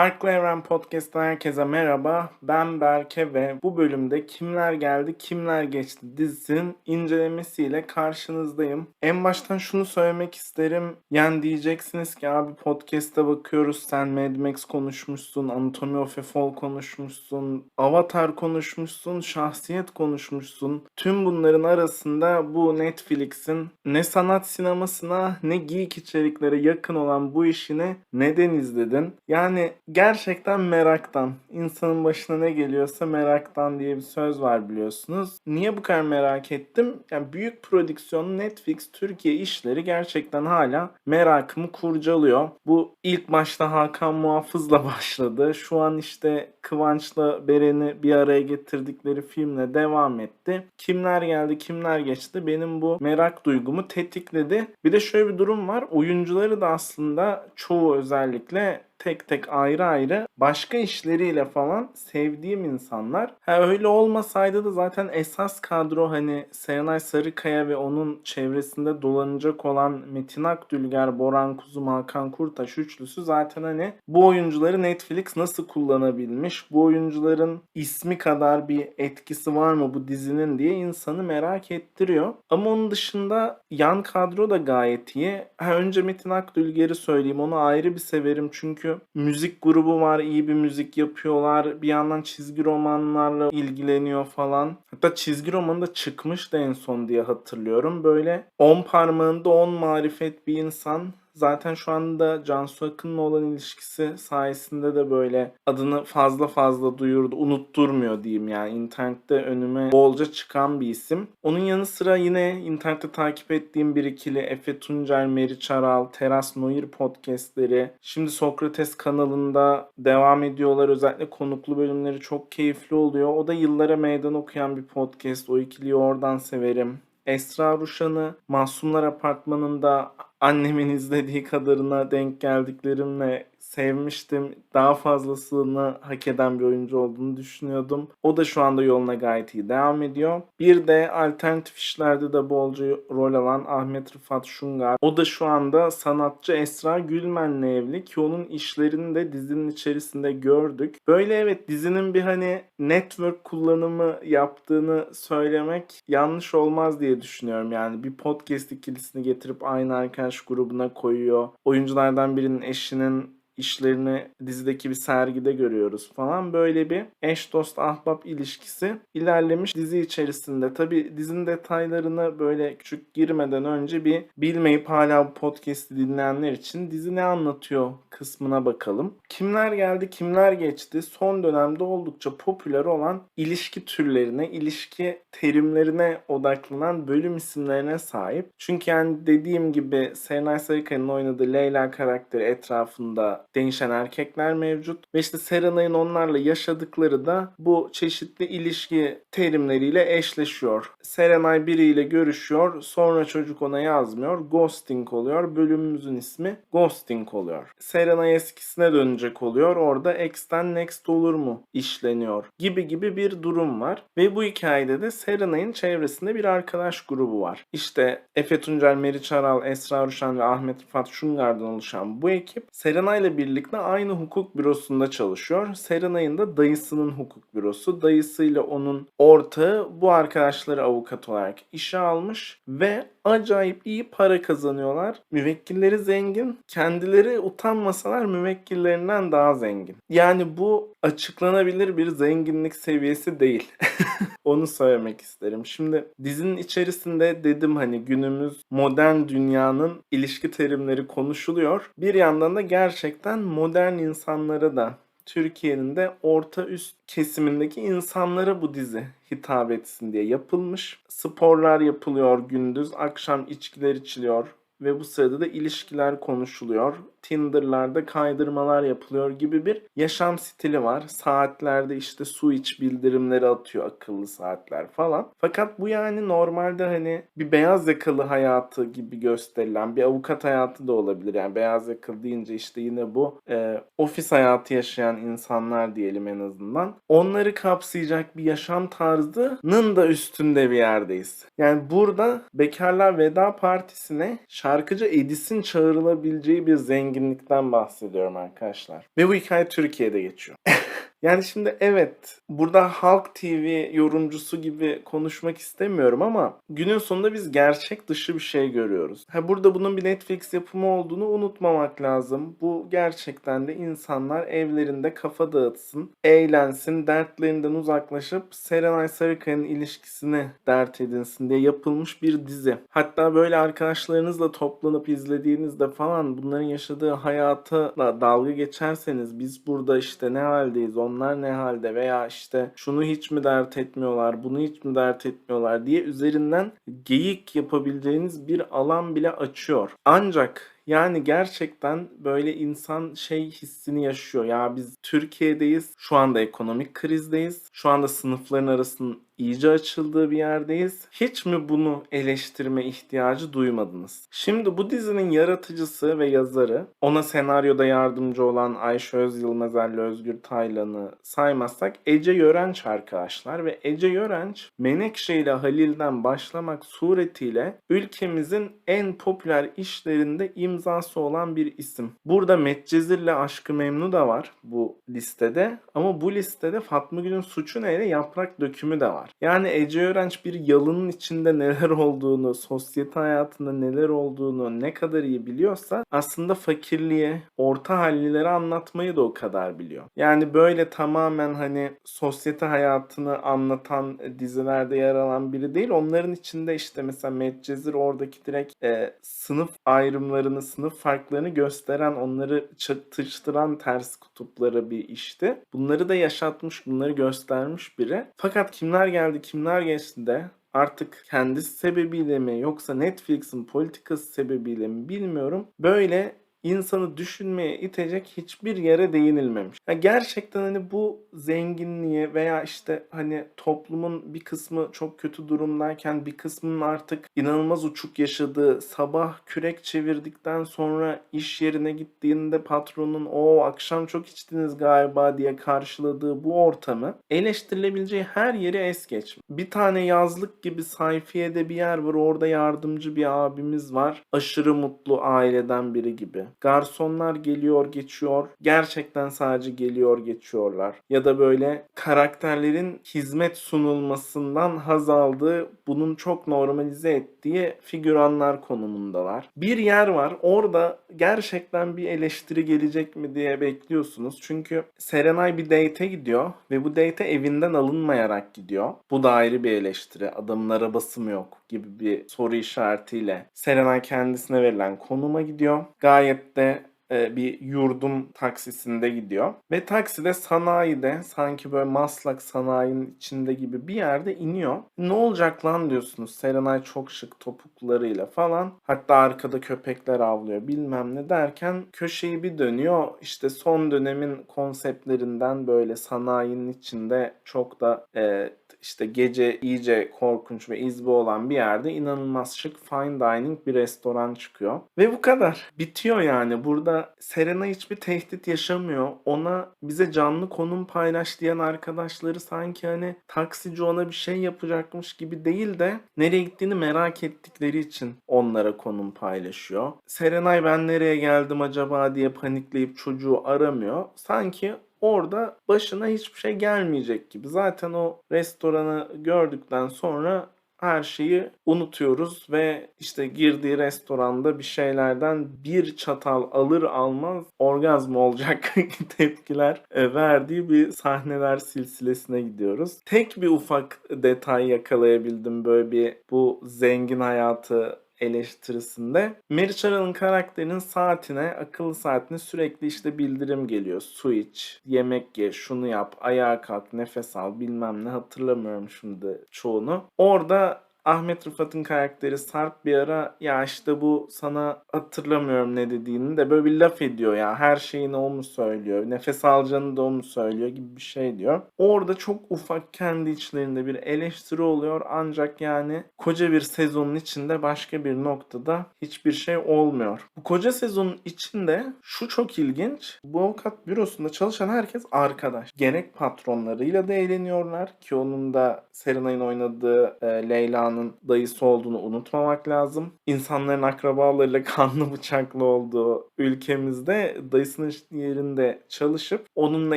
Farklı Evren Podcast'tan herkese merhaba. Ben Berke ve bu bölümde Kimler Geldi Kimler Geçti dizisinin incelemesiyle karşınızdayım. En baştan şunu söylemek isterim. Yani diyeceksiniz ki abi podcast'a bakıyoruz sen Mad Max konuşmuşsun, Anatomy of a Fall konuşmuşsun, Avatar konuşmuşsun, şahsiyet konuşmuşsun. Tüm bunların arasında bu Netflix'in ne sanat sinemasına ne geek içeriklere yakın olan bu işini neden izledin? Yani gerçekten meraktan. İnsanın başına ne geliyorsa meraktan diye bir söz var biliyorsunuz. Niye bu kadar merak ettim? Yani büyük prodüksiyon Netflix Türkiye işleri gerçekten hala merakımı kurcalıyor. Bu ilk başta Hakan Muhafız'la başladı. Şu an işte Kıvanç'la Beren'i bir araya getirdikleri filmle devam etti. Kimler geldi kimler geçti benim bu merak duygumu tetikledi. Bir de şöyle bir durum var. Oyuncuları da aslında çoğu özellikle tek tek ayrı ayrı başka işleriyle falan sevdiğim insanlar. Ha öyle olmasaydı da zaten esas kadro hani Serenay Sarıkaya ve onun çevresinde dolanacak olan Metin Akdülger, Boran Kuzum, Hakan Kurtaş üçlüsü zaten hani bu oyuncuları Netflix nasıl kullanabilmiş? Bu oyuncuların ismi kadar bir etkisi var mı bu dizinin diye insanı merak ettiriyor. Ama onun dışında yan kadro da gayet iyi. Ha, önce Metin Akdülger'i söyleyeyim. Onu ayrı bir severim çünkü müzik grubu var, iyi bir müzik yapıyorlar. Bir yandan çizgi romanlarla ilgileniyor falan. Hatta çizgi romanı da çıkmıştı en son diye hatırlıyorum. Böyle 10 parmağında 10 marifet bir insan Zaten şu anda Cansu Akın'la olan ilişkisi sayesinde de böyle adını fazla fazla duyurdu. Unutturmuyor diyeyim yani. internette önüme bolca çıkan bir isim. Onun yanı sıra yine internette takip ettiğim bir ikili Efe Tuncer, Meri Çaral, Teras Noir podcastleri. Şimdi Sokrates kanalında devam ediyorlar. Özellikle konuklu bölümleri çok keyifli oluyor. O da yıllara meydan okuyan bir podcast. O ikiliyi oradan severim. Esra Ruşan'ı Masumlar Apartmanı'nda annemin izlediği kadarına denk geldiklerimle sevmiştim. Daha fazlasını hak eden bir oyuncu olduğunu düşünüyordum. O da şu anda yoluna gayet iyi devam ediyor. Bir de alternatif işlerde de bolca rol alan Ahmet Rıfat Şungar. O da şu anda sanatçı Esra Gülmen'le evli ki onun işlerini de dizinin içerisinde gördük. Böyle evet dizinin bir hani network kullanımı yaptığını söylemek yanlış olmaz diye düşünüyorum. Yani bir podcast ikilisini getirip aynı arkadaş grubuna koyuyor. Oyunculardan birinin eşinin işlerini dizideki bir sergide görüyoruz falan. Böyle bir eş dost ahbap ilişkisi ilerlemiş dizi içerisinde. Tabi dizinin detaylarına böyle küçük girmeden önce bir bilmeyip hala bu podcast'i dinleyenler için dizi ne anlatıyor kısmına bakalım. Kimler geldi kimler geçti son dönemde oldukça popüler olan ilişki türlerine, ilişki terimlerine odaklanan bölüm isimlerine sahip. Çünkü yani dediğim gibi Serenay Sarıkaya'nın oynadığı Leyla karakteri etrafında değişen erkekler mevcut. Ve işte Serenay'ın onlarla yaşadıkları da bu çeşitli ilişki terimleriyle eşleşiyor. Serenay biriyle görüşüyor, sonra çocuk ona yazmıyor. Ghosting oluyor. Bölümümüzün ismi Ghosting oluyor. Serenay eskisine dönecek oluyor. Orada X'ten Next olur mu işleniyor gibi gibi bir durum var. Ve bu hikayede de Serenay'ın çevresinde bir arkadaş grubu var. İşte Efe Tuncel, Meri Çaral, Esra Ruşan ve Ahmet Rıfat Şungar'dan oluşan bu ekip Serenay'la birlikte aynı hukuk bürosunda çalışıyor. Serenay'ın da dayısının hukuk bürosu. Dayısıyla onun ortağı bu arkadaşları avukat olarak işe almış ve acayip iyi para kazanıyorlar. Müvekkilleri zengin. Kendileri utanmasalar müvekkillerinden daha zengin. Yani bu açıklanabilir bir zenginlik seviyesi değil. Onu söylemek isterim. Şimdi dizinin içerisinde dedim hani günümüz modern dünyanın ilişki terimleri konuşuluyor. Bir yandan da gerçekten modern insanlara da Türkiye'nin de orta üst kesimindeki insanlara bu dizi hitap etsin diye yapılmış. Sporlar yapılıyor gündüz, akşam içkiler içiliyor ve bu sırada da ilişkiler konuşuluyor. Tinder'larda kaydırmalar yapılıyor gibi bir yaşam stili var. Saatlerde işte su iç bildirimleri atıyor akıllı saatler falan. Fakat bu yani normalde hani bir beyaz yakalı hayatı gibi gösterilen bir avukat hayatı da olabilir. Yani beyaz yakalı deyince işte yine bu e, ofis hayatı yaşayan insanlar diyelim en azından. Onları kapsayacak bir yaşam tarzının da üstünde bir yerdeyiz. Yani burada Bekarlar Veda Partisi'ne şarkıcı Edis'in çağrılabileceği bir zengin zenginlikten bahsediyorum arkadaşlar. Ve bu hikaye Türkiye'de geçiyor. Yani şimdi evet burada Halk TV yorumcusu gibi konuşmak istemiyorum ama günün sonunda biz gerçek dışı bir şey görüyoruz. Ha burada bunun bir Netflix yapımı olduğunu unutmamak lazım. Bu gerçekten de insanlar evlerinde kafa dağıtsın, eğlensin, dertlerinden uzaklaşıp Serenay Sarıkaya'nın ilişkisini dert edinsin diye yapılmış bir dizi. Hatta böyle arkadaşlarınızla toplanıp izlediğinizde falan bunların yaşadığı hayatla dalga geçerseniz biz burada işte ne haldeyiz, onlar ne halde veya işte şunu hiç mi dert etmiyorlar, bunu hiç mi dert etmiyorlar diye üzerinden geyik yapabileceğiniz bir alan bile açıyor. Ancak yani gerçekten böyle insan şey hissini yaşıyor. Ya biz Türkiye'deyiz. Şu anda ekonomik krizdeyiz. Şu anda sınıfların arasının iyice açıldığı bir yerdeyiz. Hiç mi bunu eleştirme ihtiyacı duymadınız? Şimdi bu dizinin yaratıcısı ve yazarı, ona senaryoda yardımcı olan Ayşe Öz Yılmazel'le Özgür Taylan'ı saymazsak Ece Yörenç arkadaşlar ve Ece Yörenç Menekşe ile Halil'den başlamak suretiyle ülkemizin en popüler işlerinde imzası olan bir isim. Burada Medcezir'le Aşkı Memnu da var bu listede ama bu listede Fatma Gül'ün Suçu Ne ile Yaprak Dökümü de var. Yani Ece Öğrenç bir yalının içinde neler olduğunu, sosyete hayatında neler olduğunu ne kadar iyi biliyorsa aslında fakirliğe, orta hallilere anlatmayı da o kadar biliyor. Yani böyle tamamen hani sosyete hayatını anlatan dizilerde yer alan biri değil. Onların içinde işte mesela Medcezir oradaki direkt e, sınıf ayrımlarını, sınıf farklarını gösteren, onları çatıştıran ters kutupları bir işti. Bunları da yaşatmış, bunları göstermiş biri. Fakat kimler geldi, kimler geçti de artık kendisi sebebiyle mi yoksa Netflix'in politikası sebebiyle mi bilmiyorum. Böyle insanı düşünmeye itecek hiçbir yere değinilmemiş. Ya gerçekten hani bu zenginliğe veya işte hani toplumun bir kısmı çok kötü durumdayken bir kısmının artık inanılmaz uçuk yaşadığı sabah kürek çevirdikten sonra iş yerine gittiğinde patronun o akşam çok içtiniz galiba diye karşıladığı bu ortamı eleştirilebileceği her yeri es geç. Bir tane yazlık gibi sayfiyede bir yer var orada yardımcı bir abimiz var. Aşırı mutlu aileden biri gibi. Garsonlar geliyor geçiyor. Gerçekten sadece geliyor geçiyorlar. Ya da böyle karakterlerin hizmet sunulmasından haz aldığı, bunun çok normalize ettiği figüranlar konumundalar. Bir yer var. Orada gerçekten bir eleştiri gelecek mi diye bekliyorsunuz. Çünkü Serenay bir date'e gidiyor ve bu date'e evinden alınmayarak gidiyor. Bu da ayrı bir eleştiri. Adamın arabası mı yok gibi bir soru işaretiyle Serenay kendisine verilen konuma gidiyor. Gayet de e, bir yurdum taksisinde gidiyor. Ve takside sanayide sanki böyle Maslak sanayinin içinde gibi bir yerde iniyor. Ne olacak lan diyorsunuz. Serenay çok şık topuklarıyla falan. Hatta arkada köpekler avlıyor bilmem ne derken köşeyi bir dönüyor. İşte son dönemin konseptlerinden böyle sanayinin içinde çok da e, işte gece iyice korkunç ve izbe olan bir yerde inanılmaz şık fine dining bir restoran çıkıyor. Ve bu kadar. Bitiyor yani. Burada Serena hiçbir tehdit yaşamıyor. Ona bize canlı konum paylaş diyen arkadaşları sanki hani taksici ona bir şey yapacakmış gibi değil de nereye gittiğini merak ettikleri için onlara konum paylaşıyor. Serenay ben nereye geldim acaba diye panikleyip çocuğu aramıyor. Sanki orada başına hiçbir şey gelmeyecek gibi. Zaten o restoranı gördükten sonra her şeyi unutuyoruz ve işte girdiği restoranda bir şeylerden bir çatal alır almaz orgazm olacak tepkiler e, verdiği bir sahneler silsilesine gidiyoruz. Tek bir ufak detay yakalayabildim böyle bir bu zengin hayatı eleştirisinde Meriç Aral'ın karakterinin saatine, akıllı saatine sürekli işte bildirim geliyor. Su iç, yemek ye, şunu yap, ayağa kalk, nefes al bilmem ne hatırlamıyorum şimdi çoğunu. Orada Ahmet Rıfat'ın karakteri Sarp bir ara ya işte bu sana hatırlamıyorum ne dediğini de böyle bir laf ediyor ya. Her şeyini o mu söylüyor? Nefes alacağını da o mu söylüyor gibi bir şey diyor. Orada çok ufak kendi içlerinde bir eleştiri oluyor ancak yani koca bir sezonun içinde başka bir noktada hiçbir şey olmuyor. Bu koca sezonun içinde şu çok ilginç. Bu avukat bürosunda çalışan herkes arkadaş. Gerek patronlarıyla da eğleniyorlar ki onun da Serenay'ın oynadığı e, Leyla'nın Leyla'nın dayısı olduğunu unutmamak lazım. İnsanların akrabalarıyla kanlı bıçaklı olduğu ülkemizde dayısının yerinde çalışıp onunla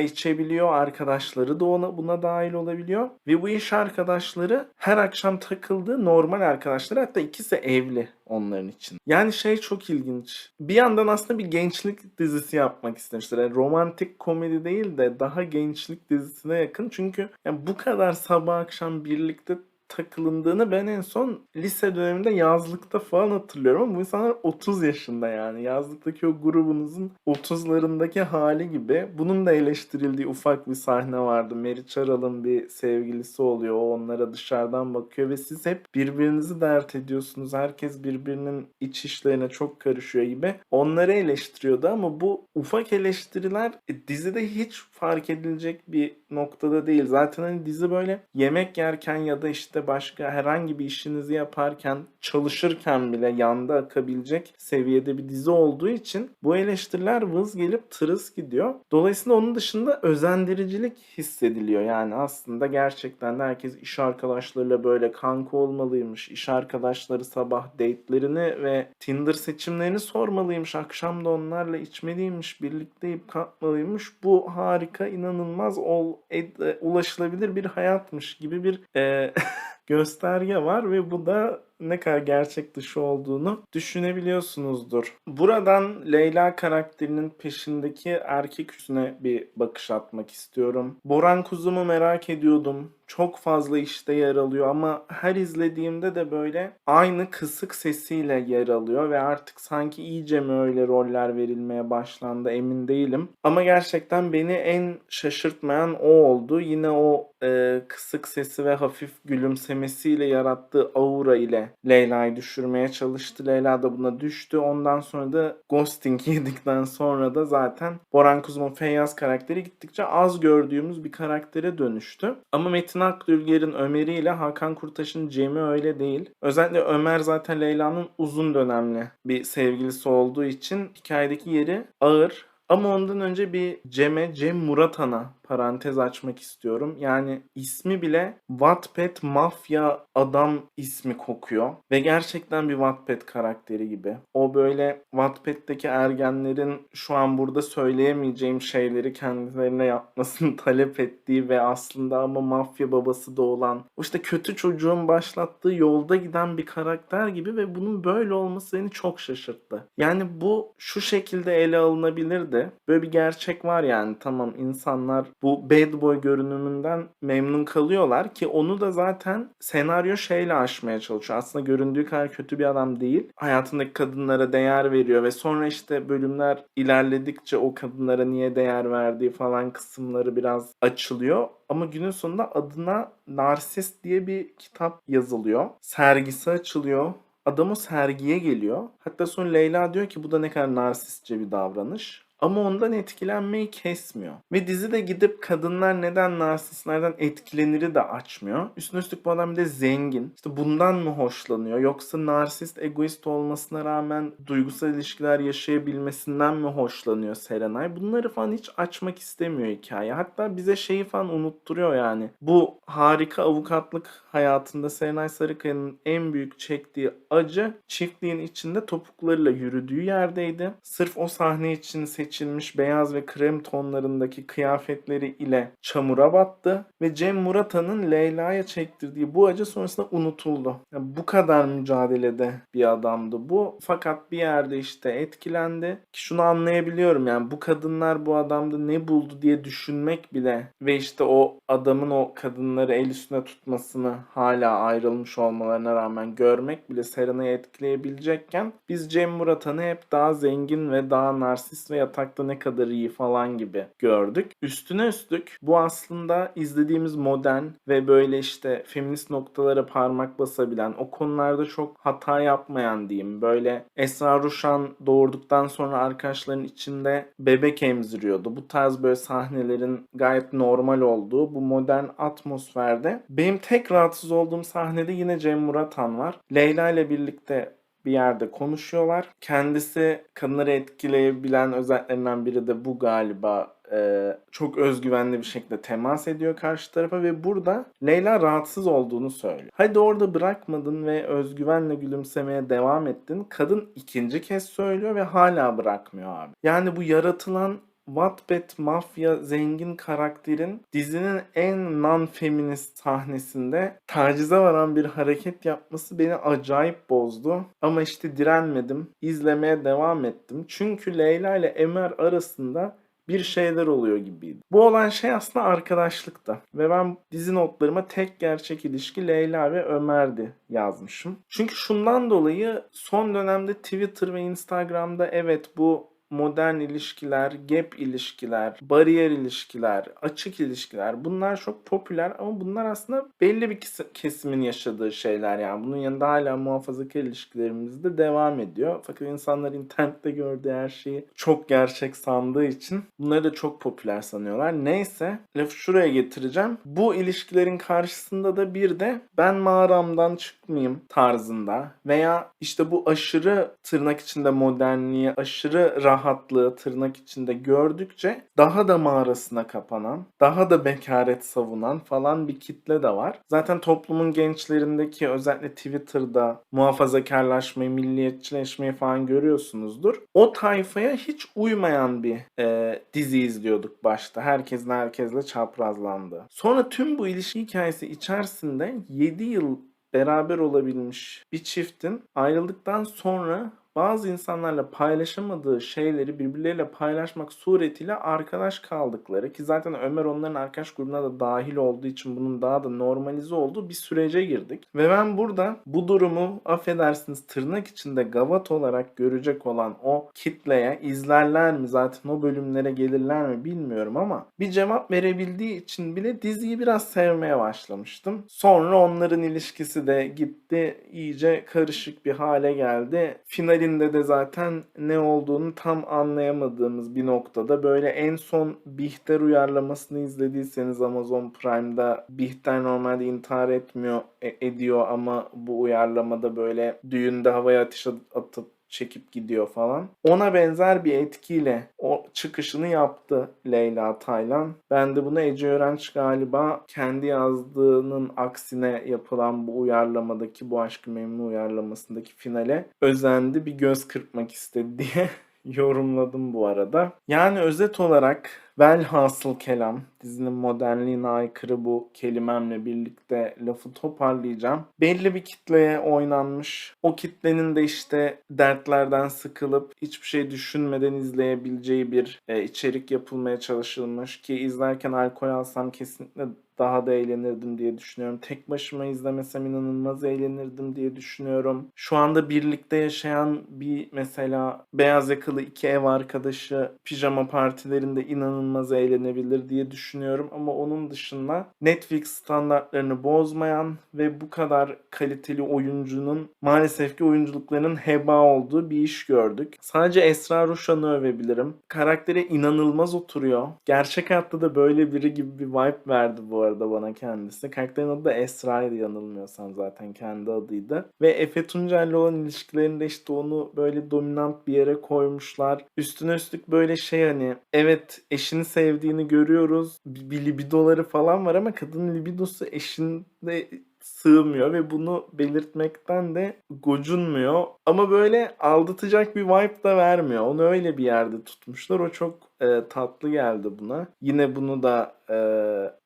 içebiliyor. Arkadaşları da ona buna dahil olabiliyor. Ve bu iş arkadaşları her akşam takıldığı normal arkadaşları hatta ikisi evli onların için. Yani şey çok ilginç. Bir yandan aslında bir gençlik dizisi yapmak istemişler. Yani romantik komedi değil de daha gençlik dizisine yakın. Çünkü yani bu kadar sabah akşam birlikte takılındığını ben en son lise döneminde yazlıkta falan hatırlıyorum ama bu insanlar 30 yaşında yani. Yazlıktaki o grubunuzun 30'larındaki hali gibi. Bunun da eleştirildiği ufak bir sahne vardı. Meriç Aral'ın bir sevgilisi oluyor. O onlara dışarıdan bakıyor ve siz hep birbirinizi dert ediyorsunuz. Herkes birbirinin iç işlerine çok karışıyor gibi. Onları eleştiriyordu ama bu ufak eleştiriler e, dizide hiç fark edilecek bir noktada değil. Zaten hani dizi böyle yemek yerken ya da işte başka herhangi bir işinizi yaparken, çalışırken bile yanda akabilecek seviyede bir dizi olduğu için bu eleştiriler vız gelip tırıs gidiyor. Dolayısıyla onun dışında özendiricilik hissediliyor. Yani aslında gerçekten herkes iş arkadaşlarıyla böyle kanka olmalıymış. İş arkadaşları sabah date'lerini ve Tinder seçimlerini sormalıymış. Akşam da onlarla içmeliymiş, birlikte yiyip kalkmalıymış. Bu harika, inanılmaz, ol, ed, e, ulaşılabilir bir hayatmış gibi bir e, gösterge var ve bu da ne kadar gerçek dışı olduğunu düşünebiliyorsunuzdur. Buradan Leyla karakterinin peşindeki erkek yüzüne bir bakış atmak istiyorum. Boran Kuzum'u merak ediyordum. Çok fazla işte yer alıyor ama her izlediğimde de böyle aynı kısık sesiyle yer alıyor ve artık sanki iyice mi öyle roller verilmeye başlandı emin değilim. Ama gerçekten beni en şaşırtmayan o oldu. Yine o e, kısık sesi ve hafif gülümsemesiyle yarattığı aura ile Leyla'yı düşürmeye çalıştı. Leyla da buna düştü. Ondan sonra da ghosting yedikten sonra da zaten Boran Kuzma Feyyaz karakteri gittikçe az gördüğümüz bir karaktere dönüştü. Ama Metin Akdülger'in Ömer'i ile Hakan Kurtaş'ın Cem'i öyle değil. Özellikle Ömer zaten Leyla'nın uzun dönemli bir sevgilisi olduğu için hikayedeki yeri ağır. Ama ondan önce bir Cem'e, Cem Muratan'a parantez açmak istiyorum. Yani ismi bile Wattpad mafya adam ismi kokuyor. Ve gerçekten bir Wattpad karakteri gibi. O böyle Wattpad'deki ergenlerin şu an burada söyleyemeyeceğim şeyleri kendilerine yapmasını talep ettiği ve aslında ama mafya babası da olan işte kötü çocuğun başlattığı yolda giden bir karakter gibi ve bunun böyle olması beni çok şaşırttı. Yani bu şu şekilde ele alınabilirdi. Böyle bir gerçek var yani tamam insanlar bu bad boy görünümünden memnun kalıyorlar ki onu da zaten senaryo şeyle aşmaya çalışıyor. Aslında göründüğü kadar kötü bir adam değil. Hayatındaki kadınlara değer veriyor ve sonra işte bölümler ilerledikçe o kadınlara niye değer verdiği falan kısımları biraz açılıyor. Ama günün sonunda adına Narsist diye bir kitap yazılıyor. Sergisi açılıyor. Adam o sergiye geliyor. Hatta sonra Leyla diyor ki bu da ne kadar narsistçe bir davranış. Ama ondan etkilenmeyi kesmiyor. Ve dizi de gidip kadınlar neden narsistlerden etkileniri de açmıyor. Üstüne üstlük bu adam bir de zengin. İşte bundan mı hoşlanıyor? Yoksa narsist, egoist olmasına rağmen duygusal ilişkiler yaşayabilmesinden mi hoşlanıyor Serenay? Bunları falan hiç açmak istemiyor hikaye. Hatta bize şeyi falan unutturuyor yani. Bu harika avukatlık hayatında Serenay Sarıkaya'nın en büyük çektiği acı çiftliğin içinde topuklarıyla yürüdüğü yerdeydi. Sırf o sahne için seçilmiş beyaz ve krem tonlarındaki kıyafetleri ile çamura battı ve Cem Murata'nın Leyla'ya çektirdiği bu acı sonrasında unutuldu. Yani bu kadar mücadelede bir adamdı bu. Fakat bir yerde işte etkilendi. Ki şunu anlayabiliyorum yani bu kadınlar bu adamda ne buldu diye düşünmek bile ve işte o adamın o kadınları el üstüne tutmasını hala ayrılmış olmalarına rağmen görmek bile Serena'yı etkileyebilecekken biz Cem Murat'ı hep daha zengin ve daha narsist ve yatakta ne kadar iyi falan gibi gördük. Üstüne üstlük bu aslında izlediğimiz modern ve böyle işte feminist noktalara parmak basabilen, o konularda çok hata yapmayan diyeyim. Böyle Esra Ruşan doğurduktan sonra arkadaşların içinde bebek emziriyordu. Bu tarz böyle sahnelerin gayet normal olduğu bu modern atmosferde benim tek rahatsız olduğum sahnede yine Cem Muratan var. Leyla ile birlikte bir yerde konuşuyorlar. Kendisi kadınları etkileyebilen özelliklerinden biri de bu galiba e, çok özgüvenli bir şekilde temas ediyor karşı tarafa ve burada Leyla rahatsız olduğunu söylüyor. Hadi orada bırakmadın ve özgüvenle gülümsemeye devam ettin. Kadın ikinci kez söylüyor ve hala bırakmıyor abi. Yani bu yaratılan Wattpad mafya zengin karakterin dizinin en non-feminist sahnesinde tacize varan bir hareket yapması beni acayip bozdu. Ama işte direnmedim. İzlemeye devam ettim. Çünkü Leyla ile Ömer arasında bir şeyler oluyor gibiydi. Bu olan şey aslında arkadaşlıkta. Ve ben dizi notlarıma tek gerçek ilişki Leyla ve Ömer'di yazmışım. Çünkü şundan dolayı son dönemde Twitter ve Instagram'da evet bu modern ilişkiler, gap ilişkiler, bariyer ilişkiler, açık ilişkiler bunlar çok popüler ama bunlar aslında belli bir kesimin yaşadığı şeyler yani. Bunun yanında hala muhafazakar ilişkilerimiz de devam ediyor. Fakat insanlar internette gördüğü her şeyi çok gerçek sandığı için bunları da çok popüler sanıyorlar. Neyse lafı şuraya getireceğim. Bu ilişkilerin karşısında da bir de ben mağaramdan çıkmayayım tarzında veya işte bu aşırı tırnak içinde modernliği, aşırı rahat rahatlığı tırnak içinde gördükçe daha da mağarasına kapanan, daha da bekaret savunan falan bir kitle de var. Zaten toplumun gençlerindeki özellikle Twitter'da muhafazakarlaşmayı, milliyetçileşmeyi falan görüyorsunuzdur. O tayfaya hiç uymayan bir e, dizi izliyorduk başta. Herkesin herkesle çaprazlandı. Sonra tüm bu ilişki hikayesi içerisinde 7 yıl beraber olabilmiş bir çiftin ayrıldıktan sonra bazı insanlarla paylaşamadığı şeyleri birbirleriyle paylaşmak suretiyle arkadaş kaldıkları ki zaten Ömer onların arkadaş grubuna da dahil olduğu için bunun daha da normalize olduğu bir sürece girdik. Ve ben burada bu durumu affedersiniz tırnak içinde gavat olarak görecek olan o kitleye izlerler mi zaten o bölümlere gelirler mi bilmiyorum ama bir cevap verebildiği için bile diziyi biraz sevmeye başlamıştım. Sonra onların ilişkisi de gitti iyice karışık bir hale geldi. Finali finalinde de zaten ne olduğunu tam anlayamadığımız bir noktada böyle en son Bihter uyarlamasını izlediyseniz Amazon Prime'da Bihter normalde intihar etmiyor e, ediyor ama bu uyarlamada böyle düğünde havaya ateş atıp çekip gidiyor falan. Ona benzer bir etkiyle o çıkışını yaptı Leyla Taylan. Ben de bunu Ece Öğrenç galiba kendi yazdığının aksine yapılan bu uyarlamadaki bu Aşkı Memnu uyarlamasındaki finale özendi bir göz kırpmak istedi diye yorumladım bu arada. Yani özet olarak velhasıl kelam dizinin modernliğine aykırı bu kelimemle birlikte lafı toparlayacağım. Belli bir kitleye oynanmış. O kitlenin de işte dertlerden sıkılıp hiçbir şey düşünmeden izleyebileceği bir e, içerik yapılmaya çalışılmış ki izlerken alkol alsam kesinlikle daha da eğlenirdim diye düşünüyorum. Tek başıma izlemesem inanılmaz eğlenirdim diye düşünüyorum. Şu anda birlikte yaşayan bir mesela beyaz yakalı iki ev arkadaşı pijama partilerinde inanılmaz eğlenebilir diye düşünüyorum. Ama onun dışında Netflix standartlarını bozmayan ve bu kadar kaliteli oyuncunun maalesef ki oyunculuklarının heba olduğu bir iş gördük. Sadece Esra Ruşan'ı övebilirim. Karaktere inanılmaz oturuyor. Gerçek hayatta da böyle biri gibi bir vibe verdi bu arada bana kendisi. Karakterin adı da Esra'ydı yanılmıyorsam zaten kendi adıydı. Ve Efe Tuncer'le olan ilişkilerinde işte onu böyle dominant bir yere koymuşlar. Üstüne üstlük böyle şey hani evet eşini sevdiğini görüyoruz. Bir libidoları falan var ama kadının libidosu eşinde sığmıyor ve bunu belirtmekten de gocunmuyor. Ama böyle aldatacak bir vibe da vermiyor. Onu öyle bir yerde tutmuşlar. O çok e, tatlı geldi buna. Yine bunu da e,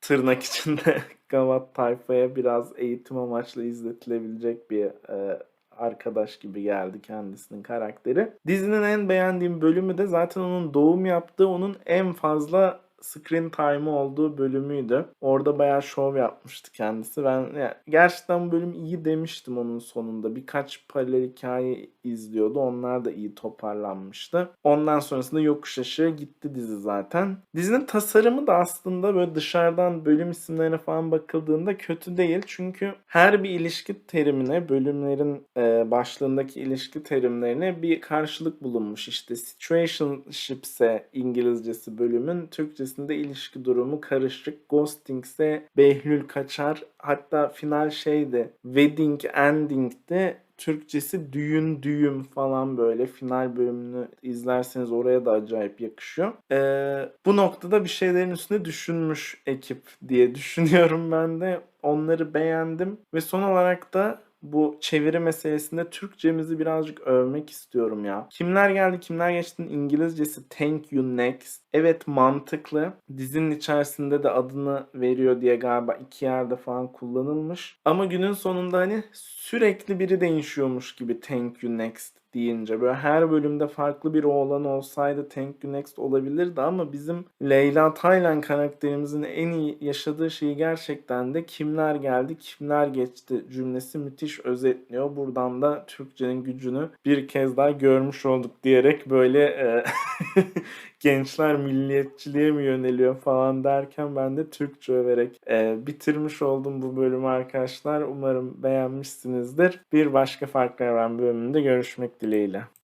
tırnak içinde Gavat tayfaya biraz eğitim amaçlı izletilebilecek bir e, arkadaş gibi geldi kendisinin karakteri. Dizinin en beğendiğim bölümü de zaten onun doğum yaptığı onun en fazla screen time olduğu bölümüydü. Orada bayağı şov yapmıştı kendisi. Ben yani gerçekten bu bölüm iyi demiştim onun sonunda. Birkaç paralel hikaye izliyordu. Onlar da iyi toparlanmıştı. Ondan sonrasında yokuş aşağı gitti dizi zaten. Dizinin tasarımı da aslında böyle dışarıdan bölüm isimlerine falan bakıldığında kötü değil. Çünkü her bir ilişki terimine, bölümlerin e, başlığındaki ilişki terimlerine bir karşılık bulunmuş. İşte situationship'se İngilizcesi bölümün Türkçesi içerisinde ilişki durumu karışık. Ghosting ise Behlül kaçar. Hatta final şeydi. Wedding ending'de Türkçesi düğün düğüm falan böyle final bölümünü izlerseniz oraya da acayip yakışıyor. Ee, bu noktada bir şeylerin üstüne düşünmüş ekip diye düşünüyorum ben de. Onları beğendim ve son olarak da bu çeviri meselesinde Türkçemizi birazcık övmek istiyorum ya. Kimler geldi kimler geçtin İngilizcesi Thank You Next. Evet mantıklı. Dizinin içerisinde de adını veriyor diye galiba iki yerde falan kullanılmış. Ama günün sonunda hani sürekli biri değişiyormuş gibi Thank You Next deyince böyle her bölümde farklı bir oğlan olsaydı Thank You Next olabilirdi ama bizim Leyla Taylan karakterimizin en iyi yaşadığı şeyi gerçekten de kimler geldi kimler geçti cümlesi müthiş özetliyor. Buradan da Türkçenin gücünü bir kez daha görmüş olduk diyerek böyle e, gençler milliyetçiliğe mi yöneliyor falan derken ben de Türkçe överek e, bitirmiş oldum bu bölümü arkadaşlar. Umarım beğenmişsinizdir. Bir başka farklı evren bölümünde görüşmek dileğiyle.